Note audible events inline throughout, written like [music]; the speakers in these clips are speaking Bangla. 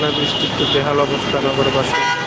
টানা বৃষ্টিতে বেহাল অবস্থা নগরবাসী।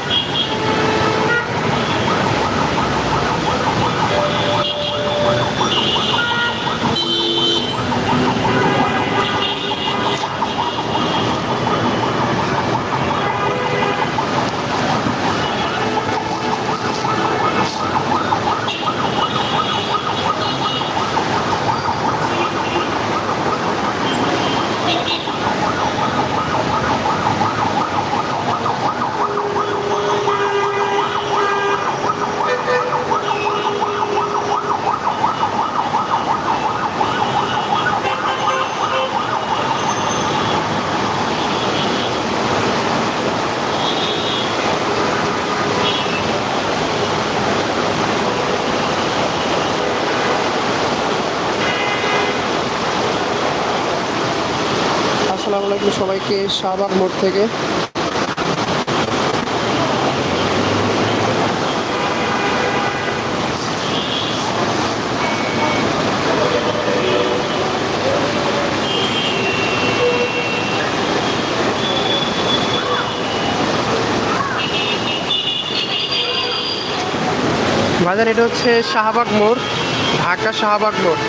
সবাইকে শাহবাগ মোড় থেকে। বাজার এটা হচ্ছে শাহবাগ মোড় ঢাকা শাহবাগ মোড়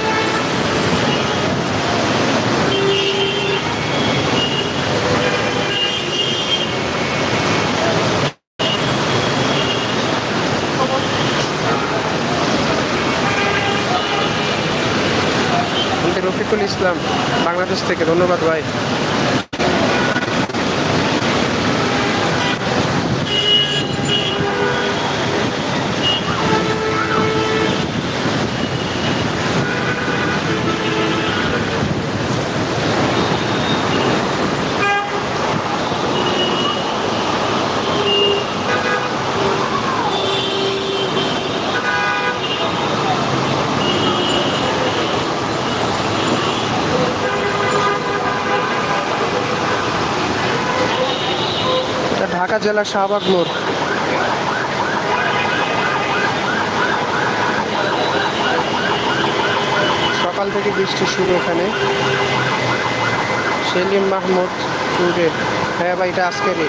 আমি রফিকুল ইসলাম বাংলাদেশ থেকে। ধন্যবাদ ভাই। এটা ঢাকা জেলা শাহবাগ মোড়। সকাল থেকে বৃষ্টি শুরু এখানে। সেলিম মাহমুদ চুরের হ্যাঁ ভাই, এটা আজকেরই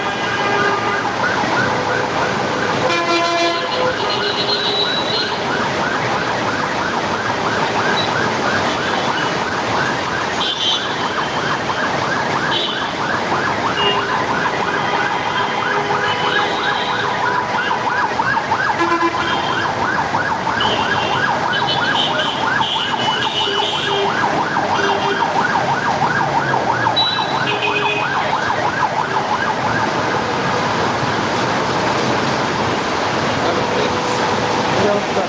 কি অবস্থা?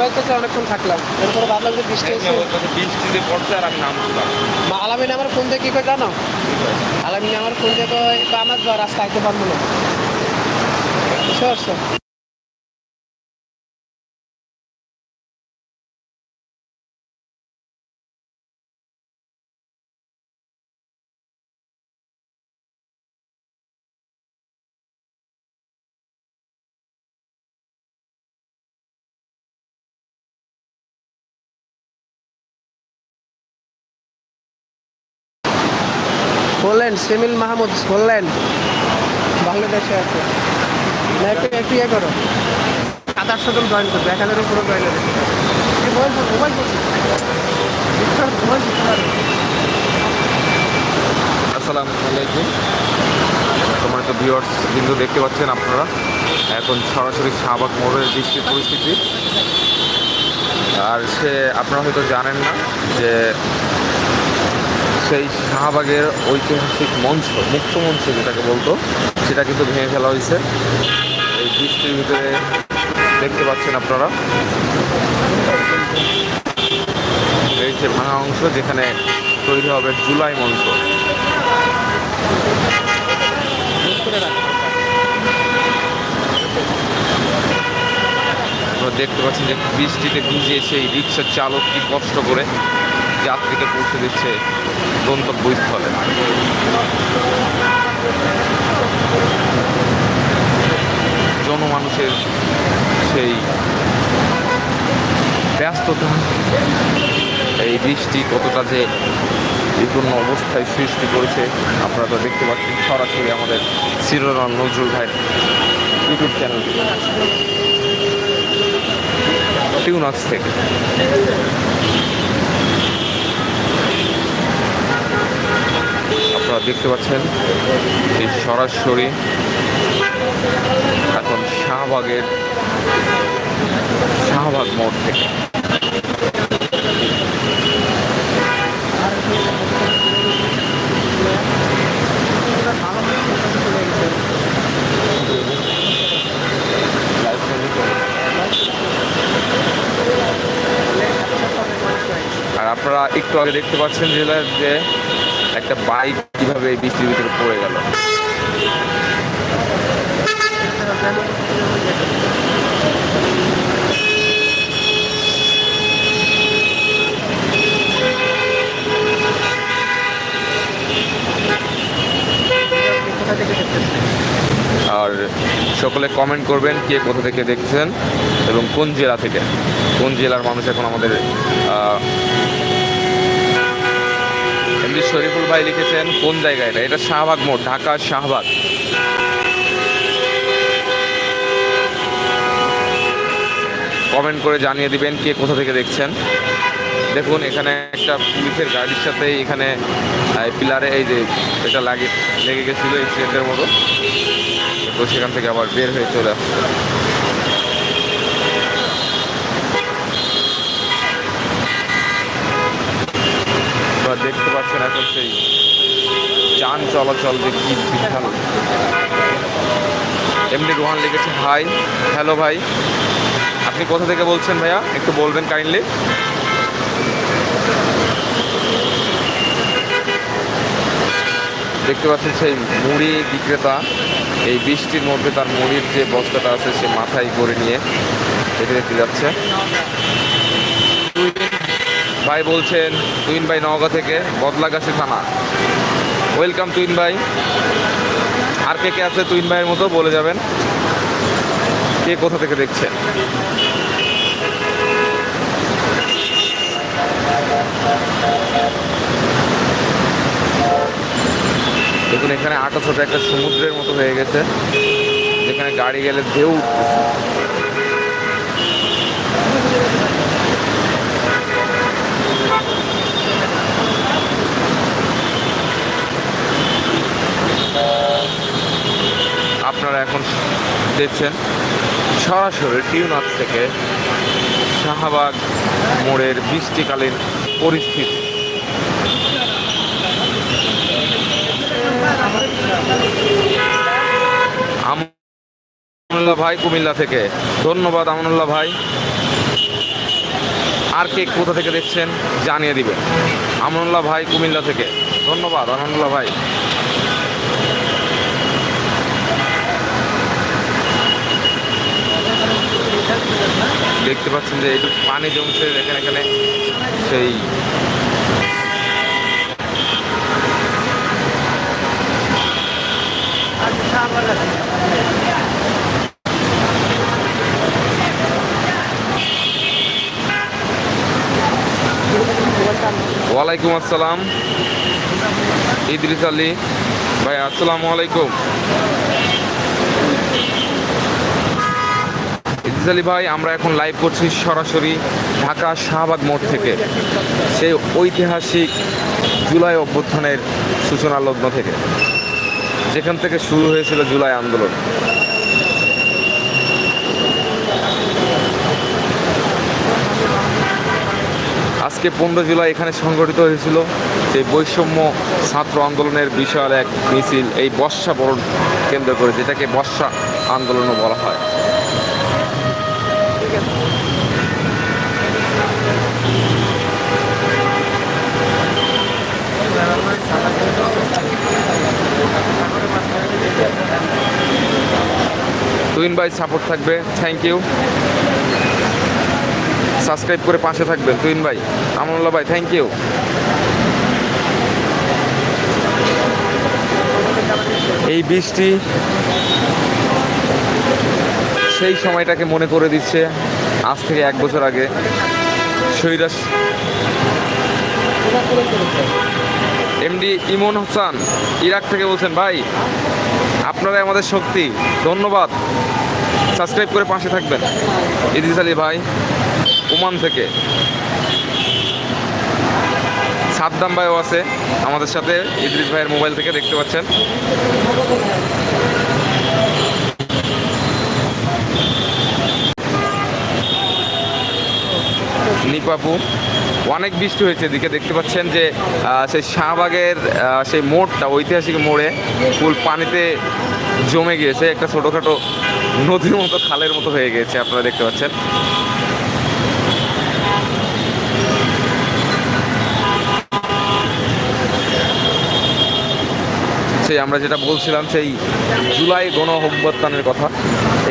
অনেকক্ষণ থাকলাম। এরপরে ভাবলাম যে বৃষ্টি বৃষ্টিতে পড়ছে আর আমি নামছিলাম আলামিন আমার ফোন দিয়ে কী করে জানো? আলামিন আমার ফোন দিয়ে কয় "বা আমার রাস্তা আইতে পারব না। বুঝতে পারছ বললেন, সেমিল মাহমুদ বললেন, বাংলাদেশে আছে। না, একটু ইয়ে করো। আধার সাথে জয়েন করবে, এক হাজারের উপরে জয়েন হবে। আসসালামু তোমার তো বিন্দু দেখতে পাচ্ছেন আপনারা। এখন সরাসরি শাহবাগ মোড়ের বৃষ্টির পরিস্থিতি। আর সে, আপনারা হয়তো জানেন না যে সেই শাহবাগের ঐতিহাসিক মঞ্চ, মুক্ত মঞ্চ যেটাকে বলতো, সেটা কিন্তু ভেঙে ফেলা হয়েছে। এই বৃষ্টির ভিতরে দেখতে পাচ্ছেন আপনারা। এই যে ভাঙা অংশ যেখানে তৈরি হবে জুলাই মঞ্চ। দেখতে পাচ্ছেন যে বৃষ্টিতে ভিজে সেই রিক্সার চালক কি কষ্ট করে যাত্রীকে পৌঁছে দিচ্ছে গন্তব্যস্থলে। জনমানুষের সেই ব্যস্ততা, এই বৃষ্টি কতটা যে বিপন্ন অবস্থায় সৃষ্টি করেছে, আপনারা তো দেখতে পাচ্ছেন সরাসরি আমাদের সিরোনাল নজরুল ভাইয়ের ইউটিউব চ্যানেল টিউনাক্স থেকে। দেখতে পাচ্ছেন, এই সরাসরি এখন শাহবাগের শাহবাগ মোড় থেকে। আর আপনারা একটু আগে দেখতে পাচ্ছেন যে যে একটা বাইক কীভাবে এই বৃষ্টির ভিতরে পড়ে গেল? আর সকলে কমেন্ট করবেন কে কোথা থেকে দেখছেন এবং কোন জেলা থেকে? কোন জেলার মানুষ এখন আমাদের এমনি শরীফুল ভাই লিখেছেন, কোন জায়গা এটা? এটা শাহবাগ মোড়, ঢাকা শাহবাগ। কমেন্ট করে জানিয়ে দিবেন কে কোথা থেকে দেখছেন। দেখুন, এখানে একটা পুলিশের গাড়ির সাথে এখানে পিলারে এই যে এটা লাগে লেগে গেছিল এক্সিডেন্টের মতো। তো সেখান থেকে আবার বের হয়ে চলে আসছে। দেখতে পাচ্ছেন এখন সেই যান চলাচল যে কি বিশাল। এমনি রোহান লিখেছে ভাই হ্যালো ভাই, আপনি কোথা থেকে বলছেন ভাইয়া? একটু বলবেন কাইন্ডলি? দেখতে পাচ্ছেন সেই মুড়ি বিক্রেতা, এই বৃষ্টির মধ্যে তার মুড়ির যে বস্তাটা আছে সে মাথায় করে নিয়ে হেঁটে হেঁটে যাচ্ছে। ভাই বলছেন তুইন ভাই নওগাঁ থেকে, বদলাগাছি থানা। ওয়েলকাম তুইন ভাই। আর কে কে আছে তুইন ভাইয়ের মতো বলে যাবেন। কে কোথা থেকে দেখছেন? দেখুন, এখানে আটো ছোট একটা সমুদ্রের মতো হয়ে গেছে, যেখানে গাড়ি গেলে ঢেউ উঠতেছে। আপনারা এখন দেখছেন সরাসরি টিউনাথ থেকে শাহবাগ মোড়ের বৃষ্টিকালীন পরিস্থিতি। ভাই কুমিল্লা থেকে। ধন্যবাদ আমনুল্লাহ ভাই। আর কে কোথা থেকে দেখছেন জানিয়ে দিবেন। আমনুল্লাহ ভাই কুমিল্লা থেকে। ধন্যবাদ আমনুল্লাহ ভাই। দেখতে পাচ্ছেন যে একটু পানি জমছে এখানে এখানে সেই ওয়ালাইকুম আসসালাম। ইদ্রিস আলী। ভাই, আসসালামু আলাইকুম। আলী ভাই, আমরা এখন লাইভ করছি সরাসরি ঢাকা শাহবাগ মোড় থেকে। সেই ঐতিহাসিক জুলাই অভ্যুত্থানের সূচনা লগ্ন থেকে। যেখান থেকে শুরু হয়েছিল জুলাই আন্দোলন। আজকে পনেরো জুলাই এখানে সংগঠিত হয়েছিল। যে বৈষম্য ছাত্র আন্দোলনের বিশাল এক মিছিল, এই বর্ষা বরণ কেন্দ্র করে, যেটাকে বর্ষা আন্দোলনও বলা হয়। তুইন ভাই সাপোর্ট থাকবে। থ্যাংক ইউ সাবস্ক্রাইব করে পাশে থাকবেন তুইন ভাই। আমনুল্লাহ ভাই থ্যাংক ইউ এই বৃষ্টি সেই সময়টাকে মনে করে দিচ্ছে আজ থেকে এক বছর আগে করেছে এমডি ইমন হাসান, ইরাক থেকে বলছেন, ভাই আপনারাই আমাদের শক্তি। ধন্যবাদ। সাবস্ক্রাইব করে পাশে থাকবেন। ইদ্রিস আলী ভাই, ওমান থেকে। সাদ্দাম ভাইও আছে আমাদের সাথে ইদ্রিস ভাইয়ের মোবাইল থেকে দেখতে পাচ্ছেন। নিপাপু। অনেক বৃষ্টি হয়েছে, এদিকে দেখতে পাচ্ছেন যে সেই শাহবাগের সেই মোড়টা, ঐতিহাসিক মোড়ে ফুল পানিতে জমে গিয়েছে, একটা ছোটোখাটো নদীর মতো, খালের মতো হয়ে গিয়েছে, আপনারা দেখতে পাচ্ছেন। সেই আমরা যেটা বলছিলাম, সেই জুলাই গণ কথা।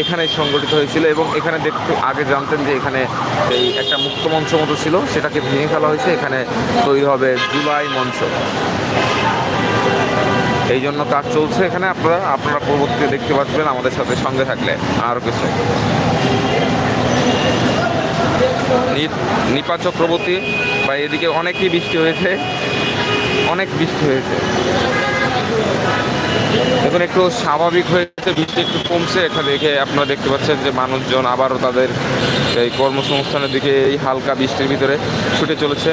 এখানে সংগঠিত হয়েছিল এবং এখানে দেখতে আগে জানতেন যে এখানে এই একটা মুক্ত মঞ্চ মতো ছিল, সেটাকে ভেঙে ফেলা হয়েছে, এখানে তৈরি হবে জুলাই মঞ্চ। এই জন্য কাজ চলছে এখানে, আপনারা আপনারা পরবর্তীতে দেখতে পাচ্ছেন আমাদের সাথে সঙ্গে থাকলে আরও কিছু। নিপা চক্রবর্তী, বা এদিকে অনেকই বৃষ্টি হয়েছে, অনেক বৃষ্টি হয়েছে। এখন একটু স্বাভাবিক হয়েছে বৃষ্টি একটু কমছে। এখানে দেখে আপনারা দেখতে পাচ্ছেন যে মানুষজন আবারও তাদের এই কর্মসংস্থানের দিকে এই হালকা বৃষ্টির ভিতরে ছুটে চলেছে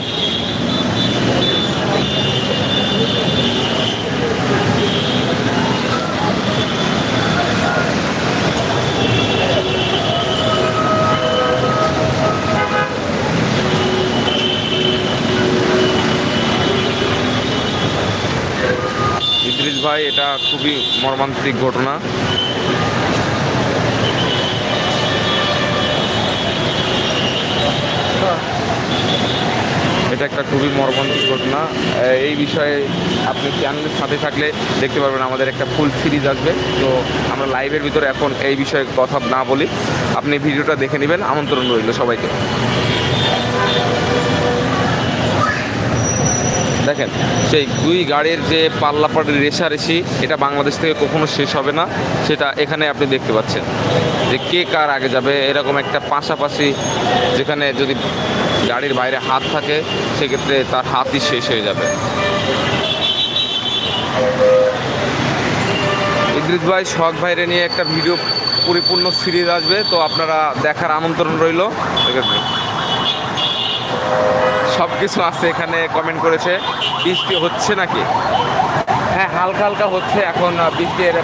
ইদ্রিস ভাই এটা খুবই মর্মান্তিক ঘটনা। এটা একটা খুবই মর্মান্তিক ঘটনা। এই বিষয়ে আপনি চ্যানেলের সাথে থাকলে দেখতে পারবেন আমাদের একটা ফুল সিরিজ আসবে। তো আমরা লাইভের ভিতরে এখন এই বিষয়ে কথা না বলি। আপনি ভিডিওটা দেখে নেবেন। আমন্ত্রণ রইল সবাইকে। দেখেন, সেই দুই গাড়ির যে পাল্লাপাড়ির রেশারেশি এটা বাংলাদেশ থেকে কখনো শেষ হবে না। সেটা এখানে আপনি দেখতে পাচ্ছেন যে কে কার আগে যাবে। এরকম একটা পাশাপাশি যেখানে যদি গাড়ির বাইরে হাত থাকে, সেক্ষেত্রে তার হাতই শেষ হয়ে যাবে। ইদ্রিস ভাই, শখ ভাইরে নিয়ে একটা ভিডিও পরিপূর্ণ সিরিজ আসবে, তো আপনারা দেখার আমন্ত্রণ রইল। সব কিছু আছে এখানে কমেন্ট করেছে। বৃষ্টি হচ্ছে নাকি? হ্যাঁ হালকা হালকা হচ্ছে এখন বৃষ্টির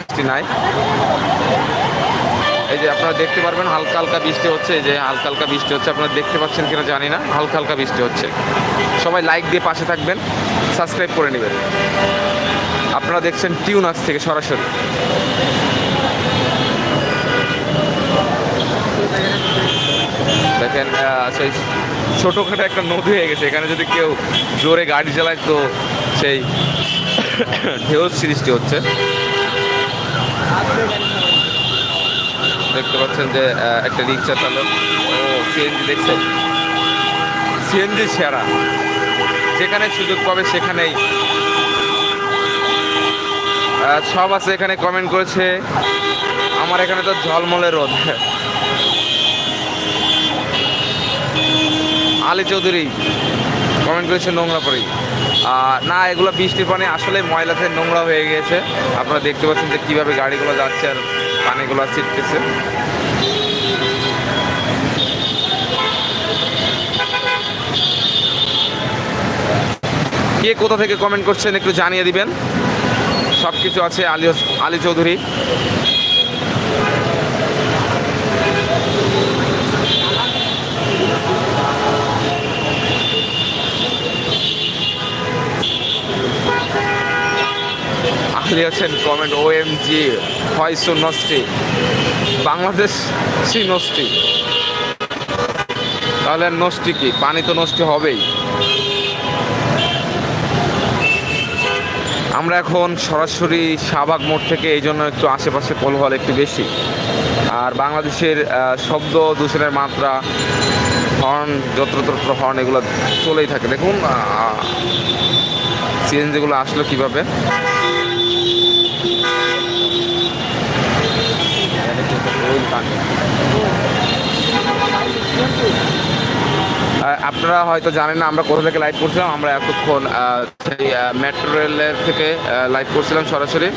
বৃষ্টি নাই। এই যে আপনারা দেখতে পারবেন, হালকা হালকা বৃষ্টি হচ্ছে। এই যে হালকা হালকা বৃষ্টি হচ্ছে, আপনারা দেখতে পাচ্ছেন কিনা জানি না। হালকা হালকা বৃষ্টি হচ্ছে। সবাই লাইক দিয়ে পাশে থাকবেন সাবস্ক্রাইব করে নেবেন। আপনারা দেখছেন টিউনাস থেকে সরাসরি। দেখেন সেই ছোটোখাটো একটা নদী হয়ে গেছে। এখানে যদি কেউ জোরে গাড়ি চালায়, তো সেই ঢেউ সৃষ্টি হচ্ছে। দেখতে পাচ্ছেন যে একটা রিক্সা চালক, ও সিএনজি দেখছেন সিএনজি সেরা। যেখানে সুযোগ পাবে, সেখানেই। সব আছে এখানে কমেন্ট করেছে। আমার এখানে তো ঝলমলে রোদ। আলী চৌধুরী কমেন্ট করেছে নোংরা পরেই না, এগুলো বৃষ্টির পানি, আসলে ময়লাতে নোংরা হয়ে গিয়েছে। আপনারা দেখতে পাচ্ছেন যে কীভাবে গাড়িগুলো যাচ্ছে আর পানিগুলো ছিটতেছে। কে কোথা থেকে কমেন্ট করছেন একটু জানিয়ে দিবেন। সব কিছু আছে আলী আলী চৌধুরী। আলী আছেন কমেন্ট ও এম জি হয়সো নষ্টি বাংলাদেশ সি নষ্টি তাহলে নষ্টি কি? পানি তো নষ্ট হবেই। আমরা এখন সরাসরি শাহবাগ মোড় থেকে, এই জন্য একটু আশেপাশে কোলহল একটু বেশি। আর বাংলাদেশের শব্দ দূষণের মাত্রা, হর্ন, যত্রতত্র হর্ন, এগুলো চলেই থাকে। দেখুন সিএনজিগুলো আসলো কীভাবে? আপনারা হয়তো জানেন না আমরা কোথা থেকে লাইভ করছিলাম আমরা এতক্ষণ সেই মেট্রো রেলের থেকে লাইভ করছিলাম সরাসরি।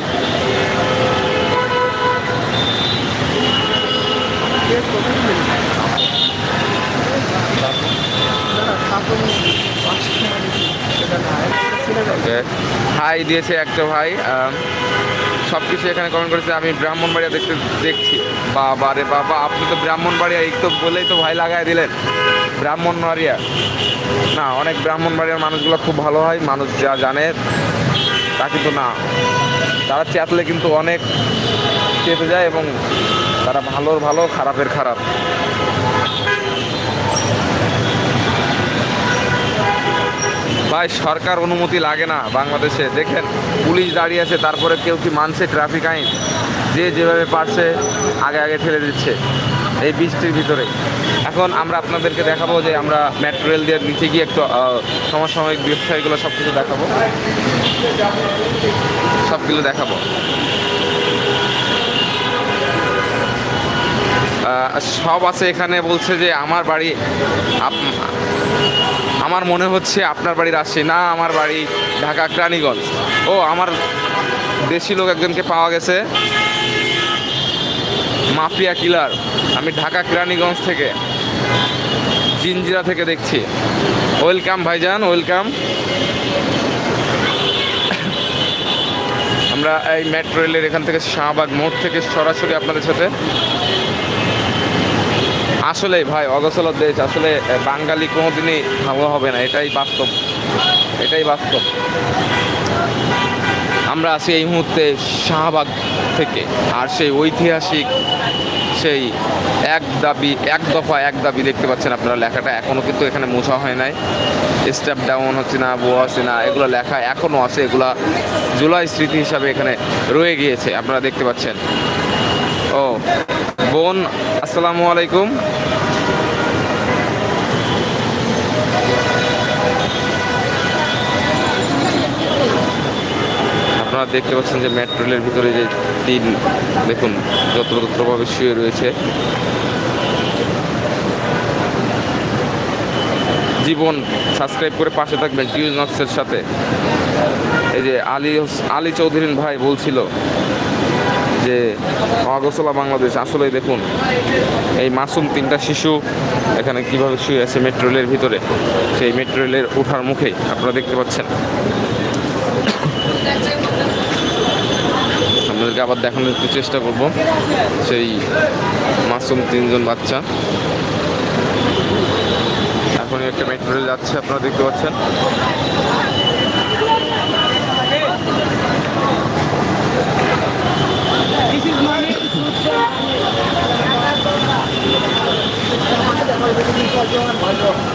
হাই দিয়েছে একটা ভাই সব কিছু এখানে কমেন্ট করেছে আমি ব্রাহ্মণবাড়িয়া দেখতে দেখছি। বাবা রে বাবা আপনি তো ব্রাহ্মণবাড়িয়া এই তো বলেই তো ভাই লাগাই দিলেন। ব্রাহ্মণবাড়িয়া। না, অনেক ব্রাহ্মণবাড়িয়ার মানুষগুলো খুব ভালো হয়, মানুষ যা জানে তা কিন্তু না। তারা চেতলে কিন্তু অনেক চেপে যায় এবং তারা ভালোর ভালো, খারাপের খারাপ। ভাই, সরকার অনুমতি লাগে না বাংলাদেশে। দেখেন, পুলিশ দাঁড়িয়ে আছে, তারপরে কেউ কি মানছে ট্রাফিক আইন? যে যেভাবে পারছে, আগে আগে ঠেলে দিচ্ছে। এই বৃষ্টির ভিতরে। এখন আমরা আপনাদেরকে দেখাবো যে আমরা মেট্রো রেল দিয়ে নিচে গিয়ে একটু সমসাময়িক ব্যবসায়ীগুলো সব কিছু দেখাবো। সবগুলো দেখাবো। সব আছে এখানে বলছে যে আমার বাড়ি আমার মনে হচ্ছে আপনার বাড়ি রাজশাহী, না আমার বাড়ি ঢাকা ক্রানীগঞ্জ ও, আমার দেশি লোক একজনকে পাওয়া গেছে। Mafia killer. আমি ঢাকা ক্রানীগঞ্জ থেকে, জিনজিরা থেকে দেখছি। ওয়েলকাম ভাইজান, ওয়েলকাম। আমরা এই মেট্রো রেলের এখান থেকে শাহবাগ মোড় থেকে সরাসরি আপনাদের সাথে। আসলে ভাই অগসলত দেশ, আসলে বাঙালি কোনোদিনই ভালো হবে না, এটাই বাস্তব। এটাই বাস্তব। আমরা আছি এই মুহূর্তে শাহবাগ থেকে। আর সেই ঐতিহাসিক সেই এক দাবি, এক দফা এক দাবি দেখতে পাচ্ছেন আপনারা লেখাটা। এখনও কিন্তু এখানে মোছা হয় নাই। স্টেপ ডাউন হচ্ছে না বো আছে না, এগুলো লেখা এখনও আছে। এগুলা জুলাই স্মৃতি হিসাবে এখানে রয়ে গিয়েছে, আপনারা দেখতে পাচ্ছেন। ও, বোন, আসসালামু আলাইকুম। আপনারা দেখতে পাচ্ছেন যে মেট্রো রেলের ভিতরে যে তিন, দেখুন, যত্রতত্রভাবে শুয়ে রয়েছে। জীবন সাবস্ক্রাইব করে পাশে থাকবেন টিউজ নক্সের সাথে। এই যে আলী আলী চৌধুরী ভাই বলছিল যে অগোসলা বাংলাদেশ আসলে দেখুন, এই মাসুম তিনটা শিশু এখানে কীভাবে শুয়ে আছে মেট্রো রেলের ভিতরে। সেই মেট্রো রেলের ওঠার মুখেই আপনারা দেখতে পাচ্ছেন। আপনাদেরকে আবার দেখানোর একটু চেষ্টা করব। সেই মাসুম তিনজন বাচ্চা। এখনই একটা মেট্রো রেল যাচ্ছে, আপনারা দেখতে পাচ্ছেন।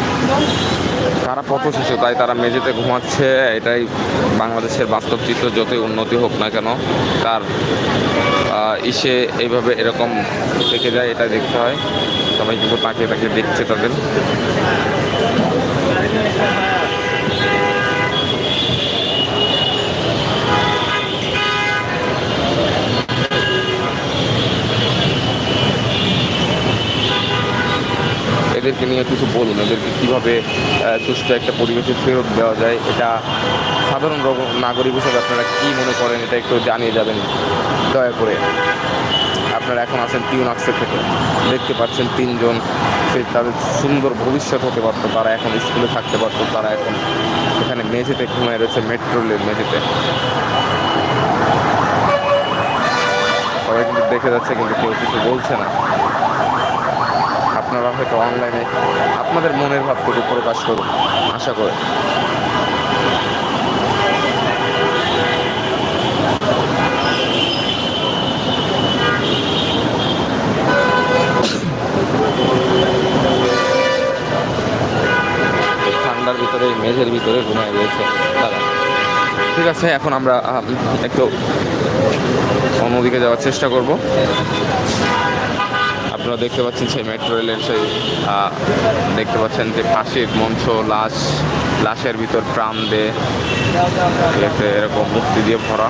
[laughs] তারা পথ শিশু তাই তারা মেঝেতে ঘুমাচ্ছে, এটাই বাংলাদেশের বাস্তব চিত্র, যতই উন্নতি হোক না কেন, তার ইসে এইভাবে এরকম থেকে যায় এটা দেখতে হয়। সবাই কিন্তু তাকে তাকে দেখছে তাদের। এদেরকে নিয়ে কিছু বলুন, এদেরকে কীভাবে সুস্থ একটা পরিবেশে ফেরত দেওয়া যায়, এটা সাধারণ নাগরিক হিসেবে আপনারা কী মনে করেন, এটা একটু জানিয়ে যাবেন? দয়া করে। আপনারা এখন আছেন টিউন আক্সের থেকে, দেখতে পাচ্ছেন তিনজন, সে তাদের সুন্দর ভবিষ্যৎ হতে পারতো, তারা এখন স্কুলে থাকতে পারতো, তারা এখন এখানে মেঝেতে ঘুমায় রয়েছে, মেট্রো রেলের মেঝেতে। সবাই কিন্তু দেখে যাচ্ছে, কিন্তু কেউ কিছু বলছে না। আপনারা হয়তো অনলাইনে আপনাদের মনের ভাবটুকু প্রকাশ করুন, আশা করি। ঠান্ডার ভিতরে মেঝের ভিতরে ঘুমায় রয়েছে তারা। ঠিক আছে, এখন আমরা একটু অন্যদিকে যাওয়ার চেষ্টা করব। আপনারা দেখতে পাচ্ছেন সেই মেট্রো রেলের সেই দেখতে পাচ্ছেন যে ফাঁসির মঞ্চ, লাশ, লাশের ভিতর প্রাণ দেয় এরকম মুক্তি দিয়ে ভরা।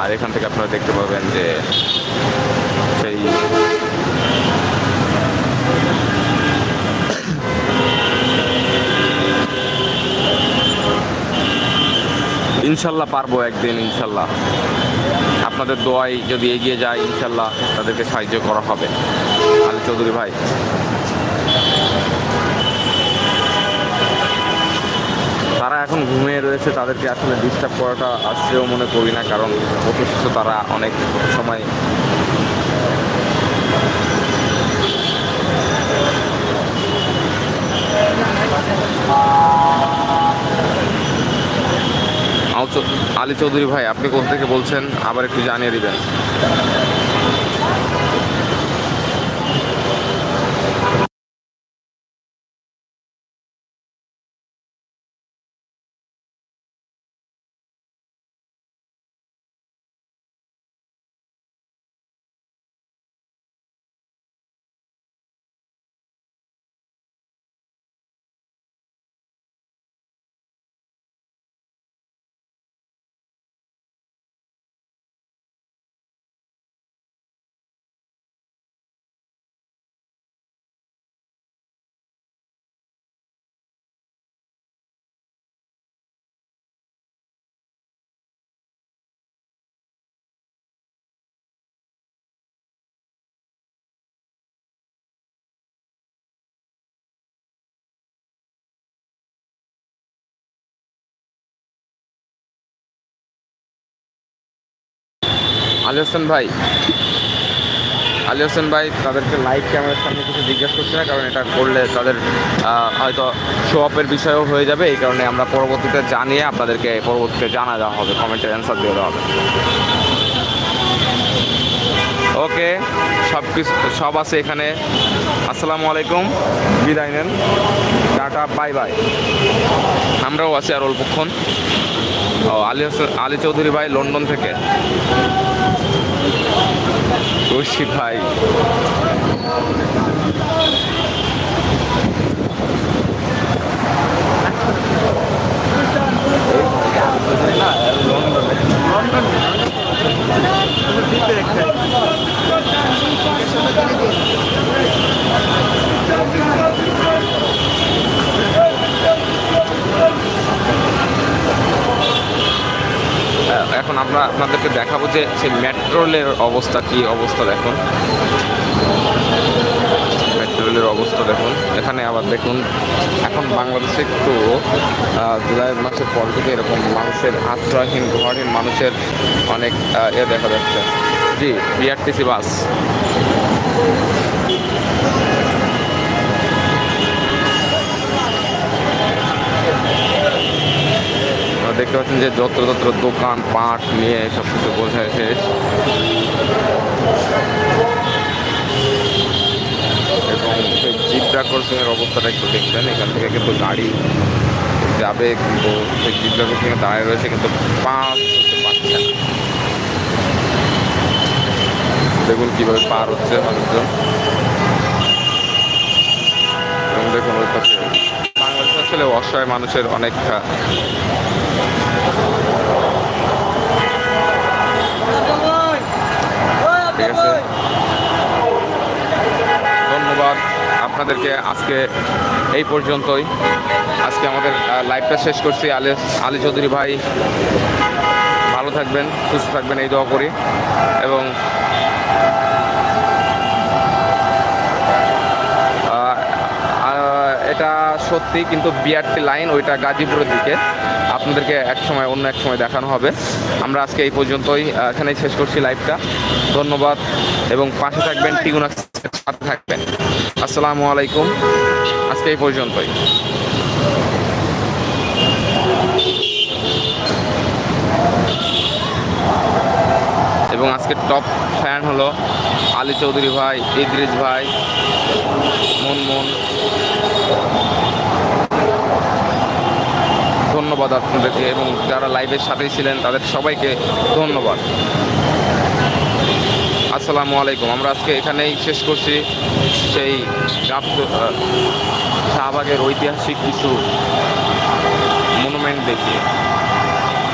আর এখান থেকে আপনারা দেখতে পাবেন যে সেই ইনশাল্লাহ পারব একদিন, ইনশাল্লাহ। আপনাদের দোয়াই যদি এগিয়ে যায় ইনশাল্লাহ তাদেরকে সাহায্য করা হবে। আলী চৌধুরী ভাই। তারা এখন ঘুমিয়ে রয়েছে, তাদেরকে আসলে ডিস্টার্ব করাটা আশ্রেয় মনে করি না, কারণ অথচ তারা অনেক সময়। আও চৌ- আলী চৌধুরী ভাই আপনি কোথা থেকে বলছেন? আবার একটু জানিয়ে দিবেন। আলী হোসেন ভাই। আলী হোসেন ভাই, তাদেরকে লাইভ ক্যামেরার সামনে কিছু জিজ্ঞেস করছে না, কারণ এটা করলে তাদের হয়তো শো অফের বিষয়ও হয়ে যাবে, এই কারণে আমরা পরবর্তীতে জানিয়ে আপনাদেরকে পরবর্তীতে জানা দেওয়া হবে কমেন্টের অ্যান্সার দিয়ে দেওয়া হবে। ওকে সব কিছু, সব আছে এখানে। আসসালামু আলাইকুম, বিদায় নেন, টাটা বাই বাই আমরাও আছি আর অল্পক্ষণ। ও আলী আলী চৌধুরী ভাই লন্ডন থেকে। খুশি ভাই। এখন আমরা আপনাদেরকে দেখাবো যে সেই মেট্রো রেলের অবস্থা, কি অবস্থা দেখুন। মেট্রো রেলের অবস্থা দেখুন। এখানে আবার দেখুন, এখন বাংলাদেশে একটু জুলাই মাসের পর থেকে এরকম মানুষের আশ্রয়হীন ঘরহীন মানুষের অনেক এ দেখা যাচ্ছে। জি বিআরটিসি বাস আপনারা দেখতে পাচ্ছেন যে যত্র তত্র দোকান, পাট, নিয়ে সব কিছু বোঝায় শেষ এবং সেই জিব্রা ক্রসিংয়ের অবস্থাটা একটু দেখবেন। এখান থেকে কিন্তু গাড়ি যাবে, কিন্তু সেই জিব্রা ক্রসিংয়ে দাঁড়িয়ে রয়েছে, কিন্তু পাস হতে পারছে না। দেখুন কীভাবে পার হচ্ছে মানুষজন। দেখুন ওই পাশে বাংলাদেশ আসলে অসহায় মানুষের অনেক আহ, ঠিক আছে ধন্যবাদ আপনাদেরকে আজকে এই পর্যন্তই। আজকে আমাদের লাইভটা শেষ করছি। আলে, আলী চৌধুরী ভাই, ভালো থাকবেন, সুস্থ থাকবেন, এই দোয়া করি। এবং এটা সত্যি কিন্তু বিআরটি লাইন, ওইটা গাজীপুরের দিকে। আপনাদেরকে এক সময়, অন্য এক সময় দেখানো হবে। আমরা আজকে এই পর্যন্তই এখানেই শেষ করছি লাইভটা। ধন্যবাদ, এবং পাশে থাকবেন, টিগুনা সাথে থাকবেন। আসসালামু আলাইকুম, আজকে এই পর্যন্তই। এবং আজকে টপ ফ্যান হলো আলী চৌধুরী ভাই, ইদ্রিস ভাই মুনমুন ধন্যবাদ আপনাদেরকে এবং যারা লাইভের সাথেই ছিলেন, তাদের সবাইকে ধন্যবাদ। আসসালামু আলাইকুম। আমরা আজকে এখানেই শেষ করছি সেই গাব- শাহবাগের ঐতিহাসিক কিছু মনুমেন্ট দেখিয়ে।